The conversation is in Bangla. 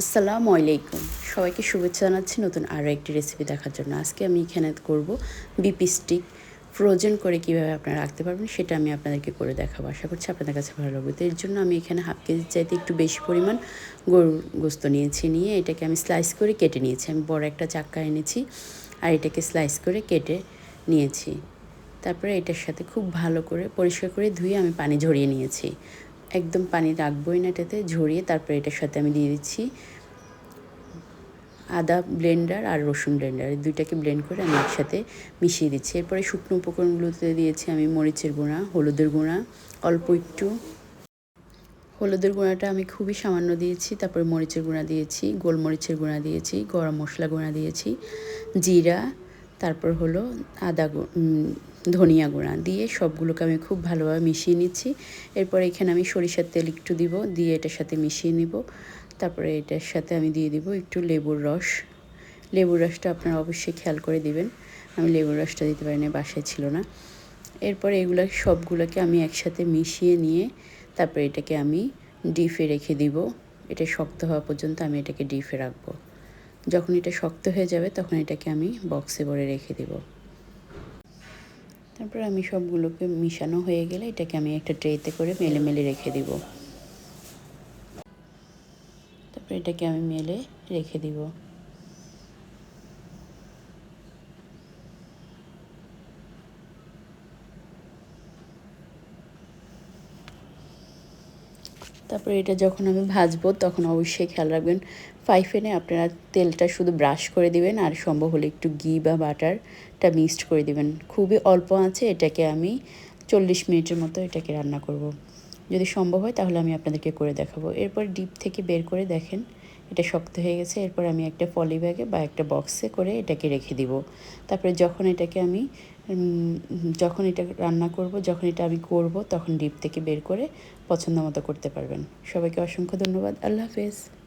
আসসালামু আলাইকুম। সবাইকে শুভেচ্ছা জানাচ্ছি নতুন আরও একটি রেসিপি দেখার জন্য। আজকে আমি এখানে করব বিপি স্টিক ফ্রোজেন করে কীভাবে আপনারা রাখতে পারবেন সেটা আমি আপনাদেরকে করে দেখাবো। আশা করছি আপনাদের কাছে ভালো লাগবে। তো এর জন্য আমি এখানে হাফ কেজি চাইতে একটু বেশি পরিমাণ গরুর গোস্ত নিয়েছি, নিয়ে এটাকে আমি স্লাইস করে কেটে নিয়েছি। আমি বড় একটা চাক্কা এনেছি আর এটাকে স্লাইস করে কেটে নিয়েছি। তারপরে এটার সাথে খুব ভালো করে পরিষ্কার করে ধুয়ে আমি পানি ঝরিয়ে নিয়েছি। একদম পানি রাখবোই না এটাতে, ঝরিয়ে তারপরে এটার সাথে আমি দিয়ে দিচ্ছি আদা ব্লেন্ডার আর রসুন ব্লেন্ডার। দুইটাকে ব্লেন্ড করে আমি একসাথে মিশিয়ে দিচ্ছি। এরপরে শুকনো উপকরণগুলোতে দিয়েছি আমি মরিচের গুঁড়া, হলুদের গুঁড়া, অল্প একটু। হলুদের গুঁড়াটা আমি খুবই সামান্য দিয়েছি, তারপরে মরিচের গুঁড়া দিয়েছি, গোলমরিচের গুঁড়া দিয়েছি, গরম মশলা গুঁড়া দিয়েছি, জিরা, তারপর হলো আদা ধনিয়া গুঁড়া দিয়ে সবগুলোকে আমি খুব ভালোভাবে মিশিয়ে নিচ্ছি। এরপর এখানে আমি সরিষার তেল একটু দিব, দিয়ে এটার সাথে মিশিয়ে নিব। তারপরে এটার সাথে আমি দিয়ে দিব একটু লেবুর রস। লেবুর রসটা আপনারা অবশ্যই খেয়াল করে দিবেন। আমি লেবুর রসটা দিতে পারি না বাসায় ছিল না। এরপর এগুলো সবগুলোকে আমি একসাথে মিশিয়ে নিয়ে তারপরে এটাকে আমি ডিপে রেখে দিব। এটা শক্ত হওয়া পর্যন্ত আমি এটাকে ডিপে রাখব। যখন এটা শক্ত হয়ে যাবে তখন এটাকে আমি বক্সে ভরে রেখে দেব। তারপর আমি সবগুলোকে মিশানো হয়ে গেলে এটাকে আমি একটা ট্রেতে করে মেলে মেলে রেখে দিব। তারপর এটাকে আমি মেলে রেখে দিব। তারপরে এটা যখন আমি ভাজবো, তখন অবশ্যই খেয়াল রাখবেন ফ্রাই আপনারা তেলটা শুধু ব্রাশ করে দিবেন আর সম্ভব হলে একটু ঘি বা বাটারটা মিক্সড করে দিবেন। খুবই অল্প আছে, এটাকে আমি চল্লিশ মিনিটের মতো এটাকে রান্না করব। যদি সম্ভব হয় তাহলে আমি আপনাদেরকে করে দেখাবো। এরপর ডিপ থেকে বের করে দেখেন, এটা শক্ত হয়ে গেছে, এরপর আমি একটা পলি ব্যাগে বা একটা বক্সে করে এটাকে রেখে দিব। তারপরে যখন এটাকে আমি যখন এটা রান্না করব, যখন এটা আমি করব, তখন ডিপ থেকে বের করে পছন্দ মতো করতে পারবেন। সবাইকে অসংখ্য ধন্যবাদ। আল্লাহ হাফেজ।